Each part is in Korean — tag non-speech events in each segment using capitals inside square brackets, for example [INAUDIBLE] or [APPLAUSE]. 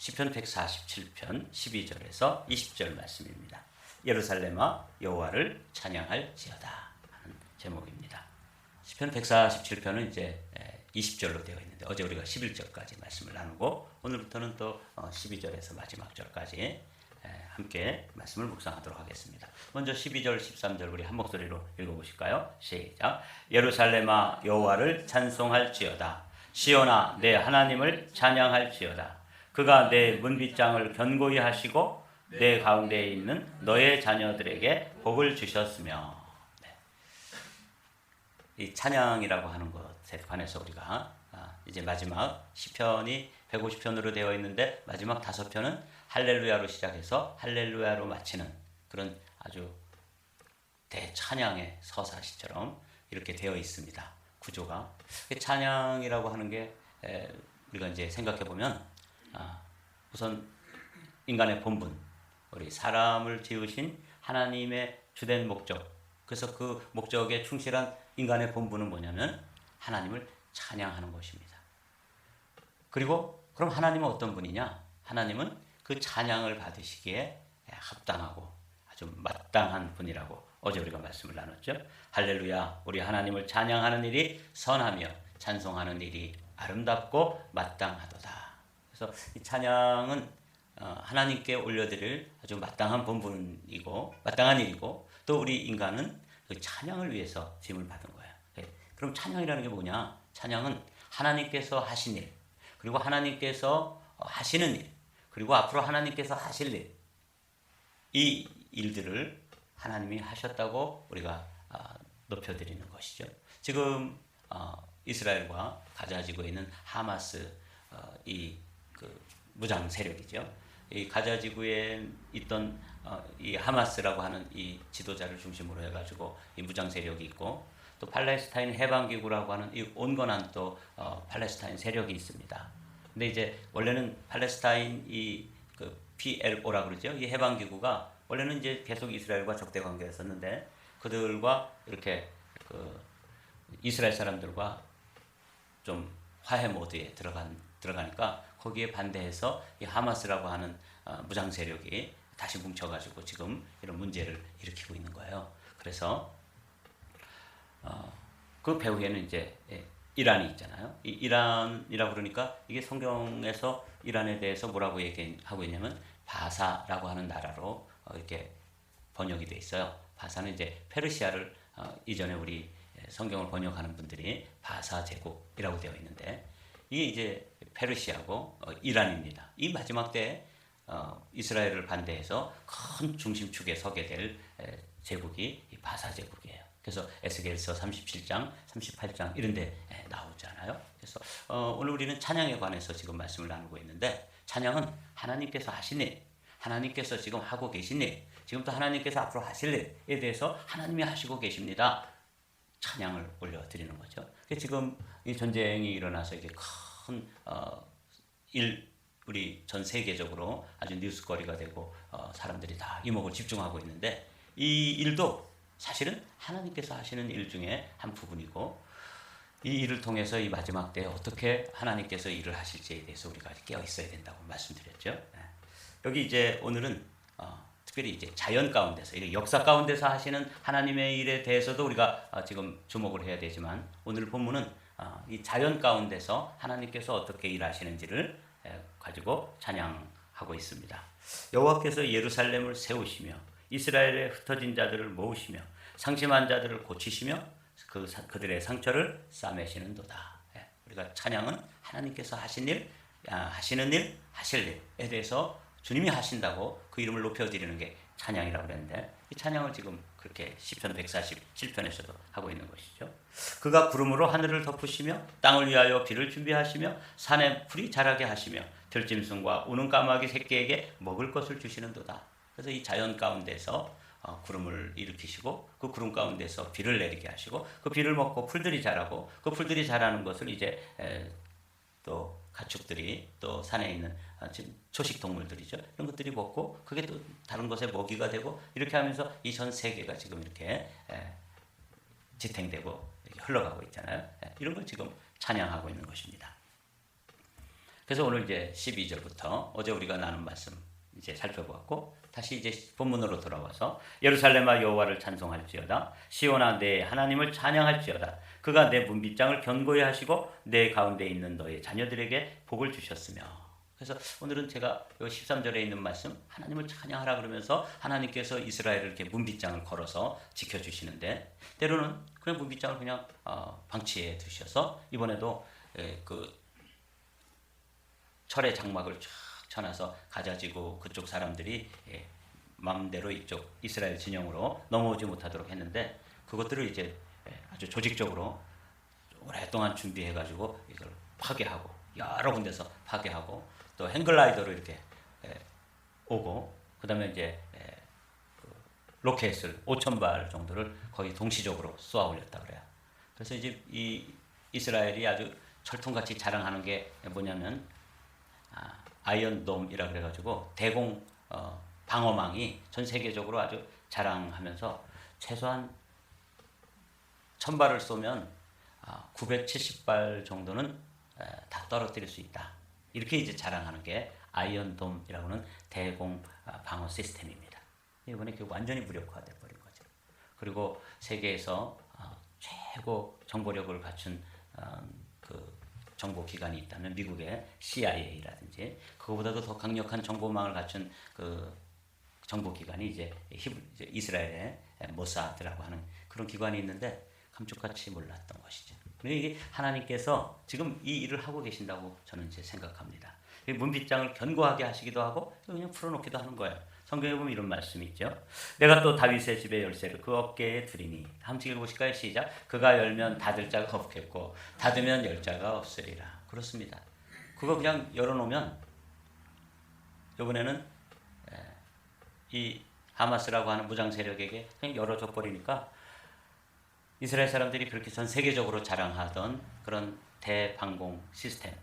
시편 147편 12절에서 20절 말씀입니다. 예루살렘아 여호와를 찬양할지어다 하는 제목입니다. 시편 147편은 이제 20절로 되어 있는데 어제 우리가 11절까지 말씀을 나누고 오늘부터는 또 12절에서 마지막 절까지 함께 말씀을 묵상하도록 하겠습니다. 먼저 12절, 13절 우리 한 목소리로 읽어 보실까요? 시작. 예루살렘아 여호와를 찬송할지어다. 시온아 내 하나님을 찬양할지어다. 그가 내 문빗장을 견고히 하시고 내 가운데에 있는 너의 자녀들에게 복을 주셨으며 네. 이 찬양이라고 하는 것에 관해서 우리가 아, 이제 마지막 시편이 150편으로 되어 있는데 마지막 다섯 편은 할렐루야로 시작해서 할렐루야로 마치는 그런 아주 대찬양의 서사시처럼 이렇게 되어 있습니다. 구조가 찬양이라고 하는 게 우리가 이제 생각해 보면 아, 우선 인간의 본분, 우리 사람을 지으신 하나님의 주된 목적. 그래서 그 목적에 충실한 인간의 본분은 뭐냐면 하나님을 찬양하는 것입니다. 그리고 그럼 하나님은 어떤 분이냐? 하나님은 그 찬양을 받으시기에 합당하고 아주 마땅한 분이라고 어제 우리가 말씀을 나눴죠. 할렐루야, 우리 하나님을 찬양하는 일이 선하며 찬송하는 일이 아름답고 마땅하도다. 그래서 이 찬양은 어, 하나님께 올려드릴 아주 마땅한 본분이고 마땅한 일이고 또 우리 인간은 그 찬양을 위해서 짐을 받은 거예요. 네. 그럼 찬양이라는 게 뭐냐? 찬양은 하나님께서 하신 일 그리고 하나님께서 하시는 일 그리고 앞으로 하나님께서 하실 일 이 일들을 하나님이 하셨다고 우리가 아, 높여드리는 것이죠. 지금 어, 이스라엘과 가자 지구에 있는 하마스 어, 이 그 무장 세력이죠. 이 가자 지구에 있던 어, 이 하마스라고 하는 이 지도자를 중심으로 해가지고 이 무장 세력이 있고 또 팔레스타인 해방 기구라고 하는 이 온건한 또 어, 팔레스타인 세력이 있습니다. 근데 이제 원래는 팔레스타인 이그 PLO라 그러죠. 이 해방 기구가 원래는 이제 계속 이스라엘과 적대 관계였었는데 그들과 이렇게 그 이스라엘 사람들과 좀 화해 모드에 들어간 들어가니까 거기에 반대해서 이 하마스라고 하는 어, 무장 세력이 다시 뭉쳐가지고 지금 이런 문제를 일으키고 있는 거예요. 그래서 어, 그 배후에는 이제 예, 이란이 있잖아요. 이 이란이라 그러니까 이게 성경에서 이란에 대해서 뭐라고 얘기하고 있냐면 바사라고 하는 나라로 어, 이렇게 번역이 돼 있어요. 바사는 이제 페르시아를 어, 이전에 우리 성경을 번역하는 분들이 바사 제국이라고 되어 있는데 이게 이제 페르시아고 어, 이란입니다. 이 마지막 때 어, 이스라엘을 반대해서 큰 중심축에 서게 될 에, 제국이 이 바사 제국이에요. 그래서 에스겔서 37장, 38장 이런 데 에, 나오잖아요. 그래서 어, 오늘 우리는 찬양에 관해서 지금 말씀을 나누고 있는데 찬양은 하나님께서 일, 하나님께서 지금 하고 계신 일, 지금 또 하나님께서 앞으로 하실 일에 대해서 하나님이 하시고 계십니다. 찬양을 올려드리는 거죠. 지금 이 전쟁이 일어나서 이게 큰 어, 일, 우리 전 세계적으로 아주 뉴스거리가 되고 어, 사람들이 다 이목을 집중하고 있는데 이 일도 사실은 하나님께서 하시는 일 중에 한 부분이고 이 일을 통해서 이 마지막 때 어떻게 하나님께서 일을 하실지에 대해서 우리가 깨어 있어야 된다고 말씀드렸죠. 네. 여기 이제 오늘은 어, 특별히 이제 자연 가운데서 역사 가운데서 하시는 하나님의 일에 대해서도 우리가 어, 지금 주목을 해야 되지만 오늘 본문은 어, 이 자연 가운데서 하나님께서 어떻게 일하시는지를 가지고 찬양하고 있습니다. 여호와께서 예루살렘을 세우시며 이스라엘의 흩어진 자들을 모으시며 상심한 자들을 고치시며 그 그들의 상처를 싸매시는도다. 예, 우리가 찬양은 하나님께서 하신 일, 아, 하시는 일, 하실 일에 대해서 주님이 하신다고 그 이름을 높여드리는 게 찬양이라고 그랬는데 이 찬양을 지금 그렇게 시편 147편에서도 하고 있는 것이죠. 그가 구름으로 하늘을 덮으시며 땅을 위하여 비를 준비하시며 산에 풀이 자라게 하시며 들짐승과 우는 까마귀 새끼에게 먹을 것을 주시는도다. 그래서 이 자연 가운데서 어, 구름을 일으키시고 그 구름 가운데서 비를 내리게 하시고 그 비를 먹고 풀들이 자라고 그 풀들이 자라는 것을 이제 에, 또 가축들이 또 산에 있는 아, 초식 동물들이죠. 이런 것들이 먹고 그게 또 다른 것에 먹이가 되고 이렇게 하면서 이 전 세계가 지금 이렇게 지탱되고 이렇게 흘러가고 있잖아요. 이런 걸 지금 찬양하고 있는 것입니다. 그래서 오늘 이제 12절부터 어제 우리가 나눈 말씀 이제 살펴보았고 다시 이제 본문으로 돌아와서 예루살렘아 여호와를 찬송할지어다. 시온아 내 하나님을 찬양할지어다. 그가 내 문빗장을 견고히 하시고 내 가운데 있는 너의 자녀들에게 복을 주셨으며. 그래서 오늘은 제가 요 13절에 있는 말씀 하나님을 찬양하라 그러면서 하나님께서 이스라엘을 이렇게 문빗장을 걸어서 지켜 주시는데 때로는 그냥 문빗장을 그냥 어, 방치해 두셔서 이번에도 예, 그 철의 장막을 쫙 쳐놔서 가자지고 그쪽 사람들이 예, 마음대로 이쪽 이스라엘 진영으로 넘어오지 못하도록 했는데 그것들을 이제 예, 아주 조직적으로 오랫동안 준비해가지고 이걸 파괴하고 여러 군데서 파괴하고 또 행글라이더로 이렇게 예, 오고 그다음에 이제 예, 그 로켓을 5천 발 정도를 거의 동시적으로 쏘아 올렸다 그래요. 그래서 이제 이 이스라엘이 아주 철통같이 자랑하는 게 뭐냐면 아, 아이언돔이라 그래가지고 대공 어, 방어망이 전 세계적으로 아주 자랑하면서 최소한 천 발을 쏘면 아, 970발 정도는 에, 다 떨어뜨릴 수 있다. 이렇게 이제 자랑하는 게 아이언돔이라고는 대공 아, 방어 시스템입니다. 이번에 그 완전히 무력화돼 버린 거죠. 그리고 세계에서 어, 최고 정보력을 갖춘 어, 그 정보 기관이 있다면 미국의 CIA라든지 그거보다도 더 강력한 정보망을 갖춘 그 정보 기관이 이제, 이스라엘의 모사드라고 하는 그런 기관이 있는데 감쪽같이 몰랐던 것이죠. 근데 이게 하나님께서 지금 이 일을 하고 계신다고 저는 이제 생각합니다. 이 문빗장을 견고하게 하시기도 하고 그냥 풀어놓기도 하는 거예요. 성경에 보면 이런 말씀이 있죠. 내가 또 다윗의 집의 열쇠를 그 어깨에 두리니 함께 읽으실까요? 시작. 그가 열면 닫을 자가 없겠고 닫으면 열 자가 없으리라. 그렇습니다. 그거 그냥 열어놓으면 이번에는 이 하마스라고 하는 무장 세력에게 그냥 열어줘 버리니까 이스라엘 사람들이 그렇게 전 세계적으로 자랑하던 그런 대방공 시스템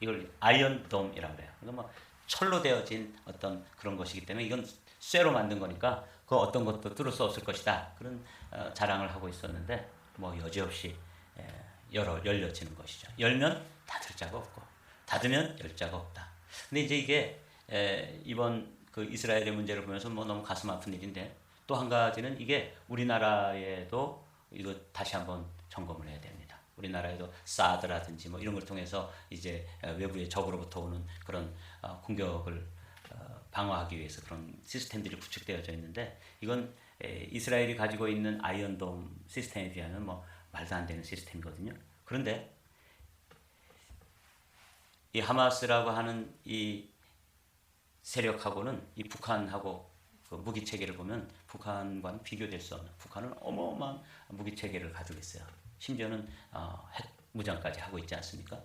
이걸 아이언돔이라고 해요. 이거 뭐 철로 되어진 어떤 그런 것이기 때문에 이건 쇠로 만든 거니까 그 어떤 것도 뚫을 수 없을 것이다. 그런 어, 자랑을 하고 있었는데 뭐 여지없이 에, 열어 열려지는 것이죠. 열면 닫을 자가 없고 닫으면 열 자가 없다. 근데 이제 이게 에, 이번 그 이스라엘의 문제를 보면서 뭐 너무 가슴 아픈 일인데 또 한 가지는 이게 우리나라에도 이거 다시 한번 점검을 해야 됩니다. 우리나라에도 사드라든지 뭐 이런 걸 통해서 이제 외부의 적으로부터 오는 그런 어, 공격을 어, 방어하기 위해서 그런 시스템들이 구축되어져 있는데 이건 에, 이스라엘이 가지고 있는 아이언돔 시스템에 비하면 뭐 말도 안 되는 시스템이거든요. 그런데 이 하마스라고 하는 이 세력하고는 이 북한하고 그 무기 체계를 보면 북한과는 비교될 수 없는 북한은 어마어마한 무기 체계를 가지고 있어요. 심지어는 어, 핵 무장까지 하고 있지 않습니까?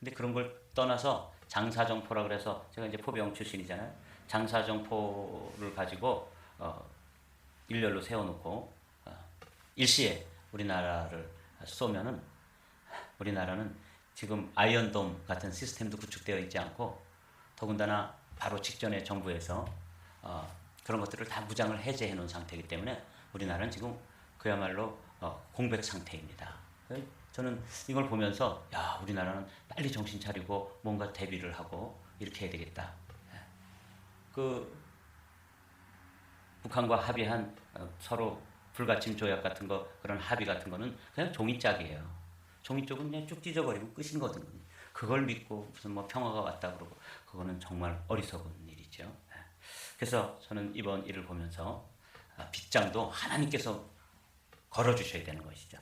근데 그런 걸 떠나서 장사정포라 그래서 제가 이제 포병 출신이잖아요. 장사정포를 가지고 어, 일렬로 세워놓고 어, 일시에 우리나라를 쏘면은 우리나라는 지금 아이언돔 같은 시스템도 구축되어 있지 않고 더군다나 바로 직전에 정부에서 어, 그런 것들을 다 무장을 해제해 놓은 상태이기 때문에 우리나라는 지금 그야말로 어, 공백 상태입니다. 저는 이걸 보면서 야 우리나라는 빨리 정신 차리고 뭔가 대비를 하고 이렇게 해야 되겠다. 예. 그 북한과 합의한 어, 서로 불가침 조약 같은 거 그런 합의 같은 거는 그냥 종이짝이에요. 종이쪽은 그냥 쭉 찢어버리면 끝인 거거든요. 그걸 믿고 무슨 뭐 평화가 왔다 그러고 그거는 정말 어리석은 일이죠. 예. 그래서 저는 이번 일을 보면서 아, 빗장도 하나님께서 걸어주셔야 되는 것이죠.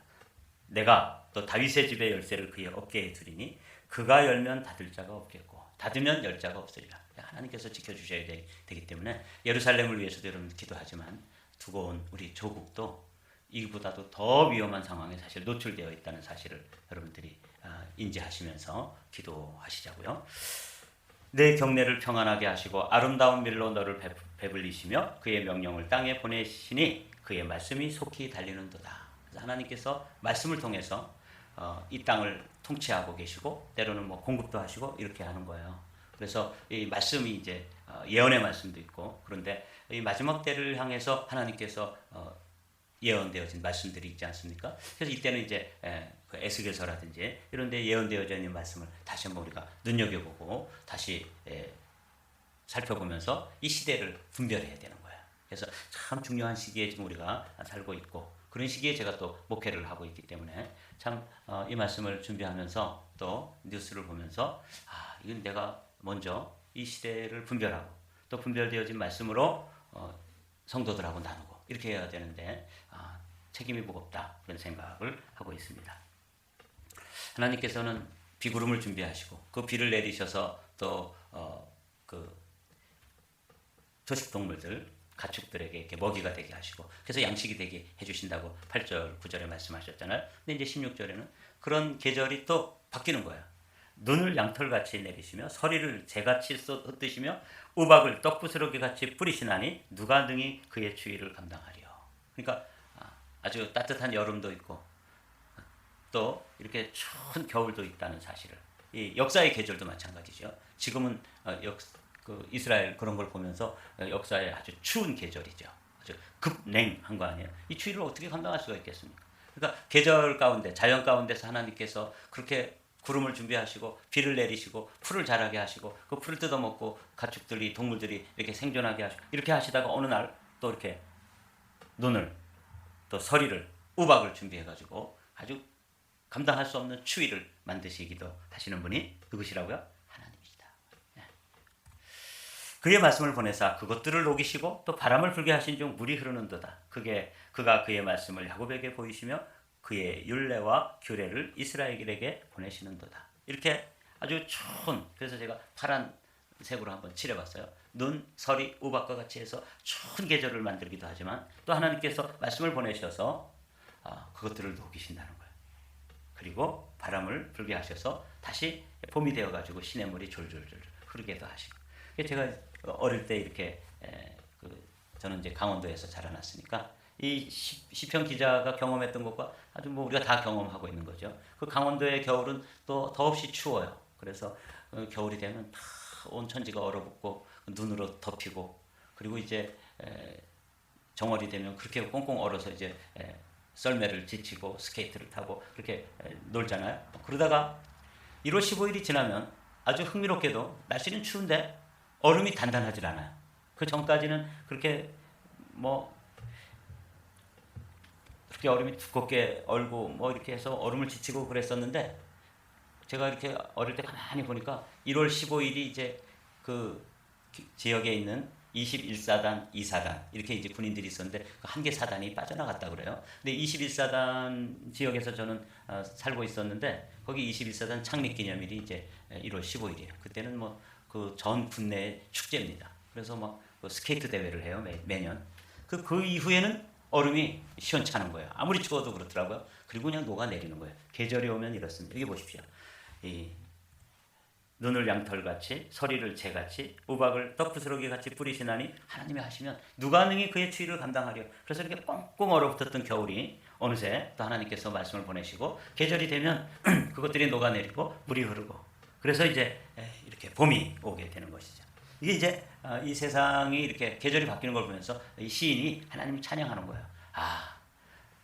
내가 또 다윗의 집의 열쇠를 그의 어깨에 두리니 그가 열면 닫을 자가 없겠고 닫으면 열 자가 없으리라. 하나님께서 지켜주셔야 되, 기 때문에 예루살렘을 위해서도 여러분 기도하지만 두고 온 우리 조국도 이보다도 더 위험한 상황에 사실 노출되어 있다는 사실을 여러분들이 아, 인지하시면서 기도하시자고요. 내 경내를 평안하게 하시고 아름다운 밀로 너를 배불리시며 그의 명령을 땅에 보내시니 그의 말씀이 속히 달리는도다. 하나님께서 말씀을 통해서 어, 이 땅을 통치하고 계시고 때로는 뭐 공급도 하시고 이렇게 하는 거예요. 그래서 이 말씀이 이제 어, 예언의 말씀도 있고 그런데 이 마지막 때를 향해서 하나님께서 어, 예언되어진 말씀들이 있지 않습니까? 그래서 이때는 이제 에, 그 에스겔서라든지 이런 데 예언되어져 있는 말씀을 다시 한번 우리가 눈여겨보고 다시 에, 살펴보면서 이 시대를 분별해야 되는 거예요. 그래서 참 중요한 시기에 지금 우리가 살고 있고 그런 시기에 제가 또 목회를 하고 있기 때문에 참이 말씀을 준비하면서 또 뉴스를 보면서 아 이건 내가 먼저 이 시대를 분별하고 또 분별되어진 말씀으로 어, 성도들하고 나누고 이렇게 해야 되는데 아, 책임이 무겁다 그런 생각을 하고 있습니다. 하나님께서는 비구름을 준비하시고 그 비를 내리셔서 또그 초식 동물들 가축들에게 이렇게 먹이가 되게 하시고 그래서 양식이 되게 해주신다고 8절 9절에 말씀하셨잖아요. 근데 이제 16절에는 그런 계절이 또 바뀌는 거예요. 눈을 양털같이 내리시며 서리를 재같이 흩으시며 우박을 떡부스러기 같이 뿌리시나니 누가 능히 그의 추위를 감당하리요. 그러니까 아, 아주 따뜻한 여름도 있고 또 이렇게 추운 겨울도 있다는 사실을 이 역사의 계절도 마찬가지죠. 지금은 어, 역, 그 이스라엘 그런 걸 보면서 어, 역사의 아주 추운 계절이죠. 아주 급냉한 거 아니에요. 이 추위를 어떻게 감당할 수가 있겠습니까? 그러니까 계절 가운데 자연 가운데서 하나님께서 그렇게 구름을 준비하시고 비를 내리시고 풀을 자라게 하시고 그 풀을 뜯어먹고 가축들이 동물들이 이렇게 생존하게 하시고 이렇게 하시다가 어느 날 또 이렇게 눈을 또 서리를 우박을 준비해 가지고 아주 감당할 수 없는 추위를 만드시기도 하시는 분이 누구시라고요? 그의 말씀을 보내사 그것들을 녹이시고 또 바람을 불게 하신 중 물이 흐르는도다. 그게 그가 그의 말씀을 야곱에게 보이시며 그의 율례와 규례를 이스라엘에게 보내시는도다. 이렇게 아주 추운 그래서 제가 파란 색으로 한번 칠해봤어요. 눈, 서리, 우박과 같이 해서 추운 계절을 만들기도 하지만 또 하나님께서 말씀을 보내셔서 아, 그것들을 녹이신다는 거예요. 그리고 바람을 불게 하셔서 다시 봄이 되어가지고 시냇물이 졸졸졸 흐르게도 하시고. 제가 어릴 때 이렇게 에, 그 저는 이제 강원도에서 자라났으니까 이 시, 시편 기자가 경험했던 것과 아주 뭐 우리가 다 경험하고 있는 거죠. 그 강원도의 겨울은 또 더없이 추워요. 그래서 어, 겨울이 되면 다 온 천지가 얼어붙고 눈으로 덮이고 그리고 이제 에, 정월이 되면 그렇게 꽁꽁 얼어서 이제 에, 썰매를 지치고 스케이트를 타고 그렇게 에, 놀잖아요. 그러다가 1월 15일이 지나면 아주 흥미롭게도 날씨는 추운데 얼음이 단단하지 않아요. 그 전까지는 그렇게 뭐 그렇게 얼음이 두껍게 얼고 뭐 이렇게 해서 얼음을 지치고 그랬었는데 제가 이렇게 어릴 때 가만히 보니까 1월 15일이 이제 그 지역에 있는 21사단, 2사단 이렇게 이제 군인들이 있었는데 그한개 사단이 빠져나갔다 그래요. 근데 21사단 지역에서 저는 어, 살고 있었는데 거기 21사단 창립 기념일이 이제 1월 15일이에요. 그때는 뭐 그 전 군내 축제입니다. 그래서 뭐그 스케이트 대회를 해요 매, 매년. 그, 그 이후에는 얼음이 시원찮은 거예요. 아무리 추워도 그렇더라고요. 그리고 그냥 녹아 내리는 거예요. 계절이 오면 이렇습니다. 여기 보십시오. 이 눈을 양털같이 서리를 재같이 우박을 떡부스러기 같이 뿌리시나니 하나님이 하시면 누가 능히 그의 추위를 감당하려 그래서 이렇게 뻥뻥 얼어붙었던 겨울이 어느새 또 하나님께서 말씀을 보내시고 계절이 되면 [CLEARS THROAT] 그것들이 녹아내리고 물이 흐르고 그래서 이제 이렇게 봄이 오게 되는 것이죠. 이게 이제 어, 이 세상이 이렇게 계절이 바뀌는 걸 보면서 이 시인이 하나님을 찬양하는 거예요. 아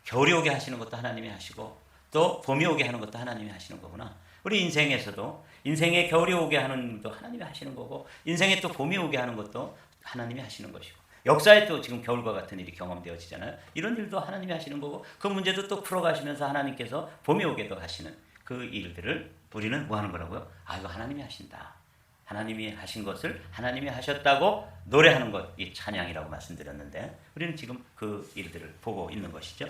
겨울이 오게 하시는 것도 하나님이 하시고 또 봄이 오게 하는 것도 하나님이 하시는 거구나. 우리 인생에서도 인생에 겨울이 오게 하는 것도 하나님이 하시는 거고 인생에 또 봄이 오게 하는 것도 하나님이 하시는 것이고 역사에 또 지금 겨울과 같은 일이 경험되어지잖아요. 이런 일도 하나님이 하시는 거고 그 문제도 또 풀어가시면서 하나님께서 봄이 오게도 하시는 그 일들을 우리는 뭐 하는 거라고요? 아 이거 하나님이 하신다. 하나님이 하신 것을 하나님이 하셨다고 노래하는 것, 이 찬양이라고 말씀드렸는데 우리는 지금 그 일들을 보고 있는 것이죠.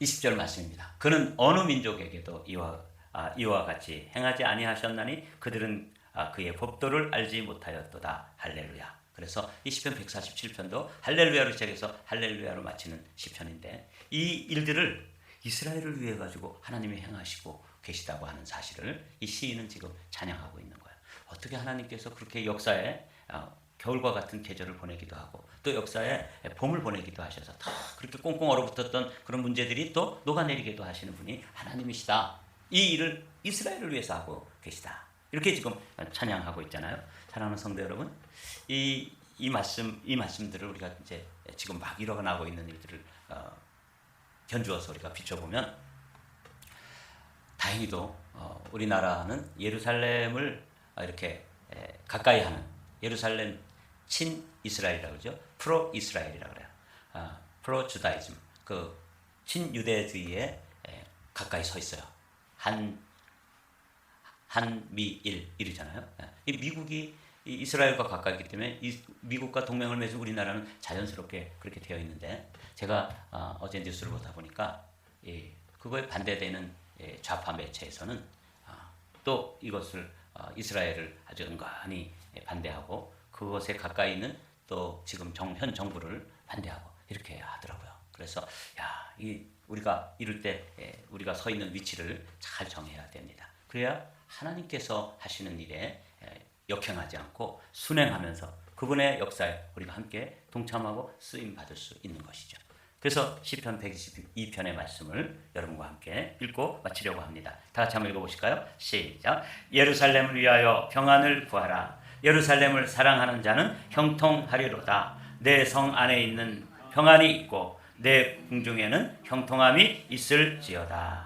20절 말씀입니다. 그는 어느 민족에게도 이와 아, 이와 같이 행하지 아니하셨나니 그들은 아, 그의 법도를 알지 못하였도다. 할렐루야. 그래서 이 시편 147편도 할렐루야로 시작해서 할렐루야로 마치는 시편인데 이 일들을 이스라엘을 위해 가지고 하나님이 행하시고 계시다고 하는 사실을 이 시인은 지금 찬양하고 있는 거예요. 어떻게 하나님께서 그렇게 역사에 어, 겨울과 같은 계절을 보내기도 하고 또 역사에 봄을 보내기도 하셔서 다 그렇게 꽁꽁 얼어붙었던 그런 문제들이 또 녹아내리기도 하시는 분이 하나님이시다. 이 일을 이스라엘을 위해서 하고 계시다. 이렇게 지금 찬양하고 있잖아요. 사랑하는 성도 여러분, 이 이 말씀 이 말씀들을 우리가 이제 지금 막 일어나고 있는 일들을 어, 견주어서 우리가 비춰보면 다행히도 어, 우리나라는 예루살렘을 어, 이렇게 에, 가까이 하는 예루살렘 친 이스라엘이라고 그러죠. 프로 이스라엘이라고 그래요. 아, 프로 주다이즘 그 친유대주의에 에, 가까이 서 있어요. 한 한미일 일이잖아요. 예. 이 미국이 이 이스라엘과 있기 때문에 이 미국과 동맹을 맺은 우리나라는 자연스럽게 그렇게 되어 있는데 제가 어, 어제 뉴스를 보다 보니까 이 그거에 반대되는 예, 좌파 매체에서는 아, 또 이것을 어, 이스라엘을 아주 은근히 예, 반대하고 그것에 가까이 있는 또 지금 정, 현 정부를 반대하고 이렇게 하더라고요. 그래서 야, 이 우리가 이럴 때 예, 우리가 서 있는 위치를 잘 정해야 됩니다. 그래야 하나님께서 하시는 일에 예, 역행하지 않고 순행하면서 그분의 역사에 우리가 함께 동참하고 쓰임 받을 수 있는 것이죠. 그래서 시편 122편의 말씀을 여러분과 함께 읽고 마치려고 합니다. 다 같이 한번 읽어보실까요? 시작. 예루살렘을 위하여 평안을 구하라. 예루살렘을 사랑하는 자는 형통하리로다. 내 성 안에 있는 평안이 있고 내 궁중에는 형통함이 있을지어다.